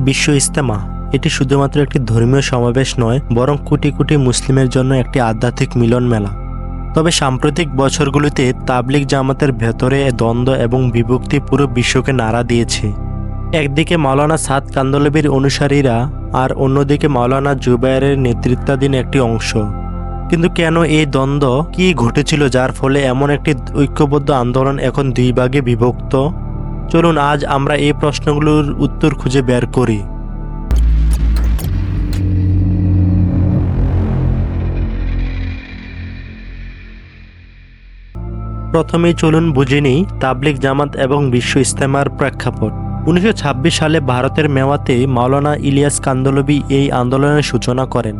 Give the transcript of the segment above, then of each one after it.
বিশ্ব ইস্তেমা এটি শুধুমাত্র একটি ধর্মীয় সমাবেশ নয়, বরং কোটি কোটি মুসলিমের জন্য একটি আধ্যাত্মিক মিলন মেলা। তবে সাম্প্রতিক বছরগুলিতে তাবলিগ জামাতের ভেতরে দ্বন্দ্ব এবং বিভক্তি পুরো বিশ্বকে নাড়া দিয়েছে। একদিকে মাওলানা সাদ কান্দলবির অনুসারীরা আর অন্যদিকে মাওলানা জুবায়ের নেতৃত্বাধীন একটি অংশ। কিন্তু কেন এই দ্বন্দ্ব? কি ঘটেছিল যার ফলে এমন একটি ঐক্যবদ্ধ আন্দোলন এখন দুই ভাগে বিভক্ত? চলুন আজ আমরা এই প্রশ্নগুলোর উত্তর খুঁজে বের করি। প্রথমেই চলুন বুঝে নিই তাবলিগ জামাত এবং বিশ্ব ইস্তেমার প্রেক্ষাপট। উনিশশো ছাব্বিশ সালে ভারতের মেওয়াতে মাওলানা ইলিয়াস কান্দলবি এই আন্দোলনের সূচনা করেন।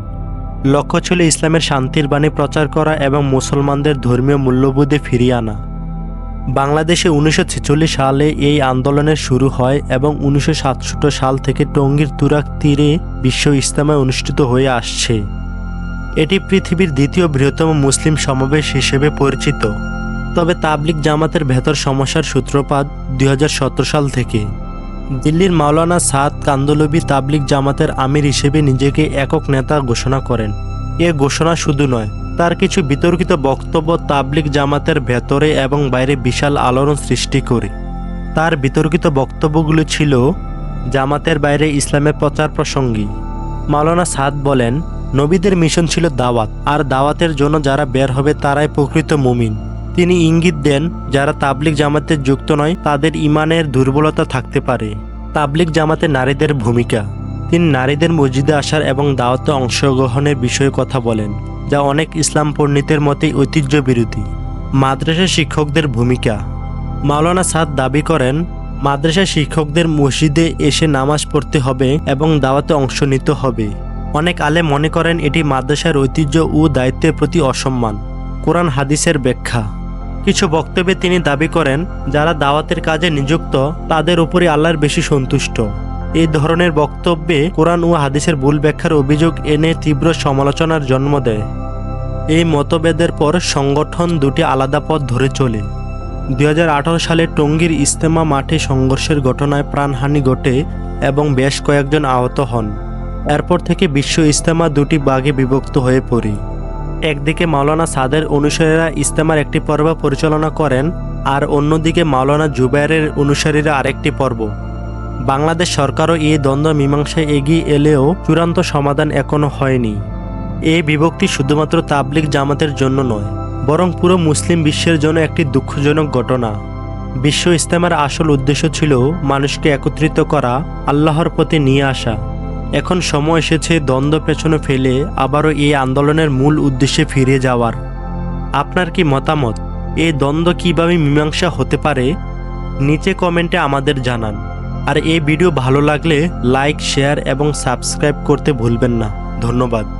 লক্ষ্য ছিল ইসলামের শান্তির বাণী প্রচার করা এবং মুসলমানদের ধর্মীয় মূল্যবোধে ফিরিয়ে আনা। বাংলাদেশে উনিশশো ছেচল্লিশ সালে এই আন্দোলনের শুরু হয় এবং উনিশশো সাতষট্টি সাল থেকে টঙ্গীর তুরাক তীরে বিশ্ব ইস্তেমা অনুষ্ঠিত হয়ে আসছে। এটি পৃথিবীর দ্বিতীয় বৃহত্তম মুসলিম সমাবেশ হিসেবে পরিচিত। তবে তাবলিগ জামাতের ভেতর সমস্যার সূত্রপাত দুই হাজার সতেরো সাল থেকে। দিল্লির মাওলানা সাদ কান্দলবি তাবলিগ জামাতের আমির হিসেবে নিজেকে একক নেতা ঘোষণা করেন। এ ঘোষণা শুধু নয় তার কিছু বিতর্কিত বক্তব্য তাবলিগ জামাতের ভেতরে এবং বাইরে বিশাল আলোড়ন সৃষ্টি করে। তার বিতর্কিত বক্তব্যগুলো ছিল, জামাতের বাইরে ইসলামের প্রচার প্রসঙ্গী। মাওলানা সাদ বলেন, নবীদের মিশন ছিল দাওয়াত, আর দাওয়াতের জন্য যারা বের হবে তারাই প্রকৃত মুমিন। তিনি ইঙ্গিত দেন, যারা তাবলিগ জামাতে যুক্ত নয়, তাদের ইমানের দুর্বলতা থাকতে পারে। তাবলিগ জামাতে নারীদের ভূমিকা। তিনি নারীদের মসজিদে আসার এবং দাওয়াতে অংশগ্রহণের বিষয়ে কথা বলেন। যা অনেক ইসলাম পণ্ডিতের মতে ঐতিহ্য বিরোধী মাদ্রাসা শিক্ষকদের ভূমিকা। মাওলানা সাদ দাবি করেন মাদ্রাসা শিক্ষকদের মসজিদে এসে নামাজ পড়তে হবে এবং দাওয়াতে অংশ নিতে হবে। অনেক আলে মনে করেন এটি মাদ্রাসার ঐতিহ্য ও দায়িত্বের প্রতি অসম্মান। কোরআন হাদিসের ব্যাখ্যা। কিছু বক্তব্যে তিনি দাবি করেন, যারা দাওয়াতের কাজে নিযুক্ত, তাদের উপরই আল্লাহর বেশি সন্তুষ্ট। এই ধরনের বক্তব্যে কোরআন ও হাদিসের ভুল ব্যাখ্যার অভিযোগ এনে তীব্র সমালোচনার জন্ম দেয়। এই মতভেদের পর সংগঠন দুটি আলাদা পথ ধরে চলে। দু হাজার আঠারো সালে টঙ্গীর ইস্তেমা মাঠে সংঘর্ষের ঘটনায় প্রাণহানি ঘটে এবং বেশ কয়েকজন আহত হন। এরপর থেকে বিশ্ব ইস্তেমা দুটি ভাগে বিভক্ত হয়ে পড়ে। একদিকে মাওলানা সাদের অনুসারীরা ইস্তেমার একটি পর্ব পরিচালনা করেন আর অন্যদিকে মাওলানা জুবাইরের অনুসারীরা আরেকটি পর্ব। বাংলাদেশ সরকারও এই দ্বন্দ্ব মীমাংসায় এগিয়ে এলেও চূড়ান্ত সমাধান এখনও হয়নি। এই বিভক্তি শুধুমাত্র তাবলিগ জামাতের জন্য নয়, বরং পুরো মুসলিম বিশ্বের জন্য একটি দুঃখজনক ঘটনা। বিশ্ব ইস্তেমার আসল উদ্দেশ্য ছিল মানুষকে একত্রিত করা, আল্লাহর পথে নিয়ে আসা। এখন সময় এসেছে দ্বন্দ্ব পেছনে ফেলে আবারও এই আন্দোলনের মূল উদ্দেশ্যে ফিরে যাওয়ার। আপনার কি মতামত? এই দ্বন্দ্ব কীভাবে মীমাংসা হতে পারে? নিচে কমেন্টে আমাদের জানান। আর এই ভিডিও ভালো লাগলে লাইক, শেয়ার এবং সাবস্ক্রাইব করতে ভুলবেন না। ধন্যবাদ।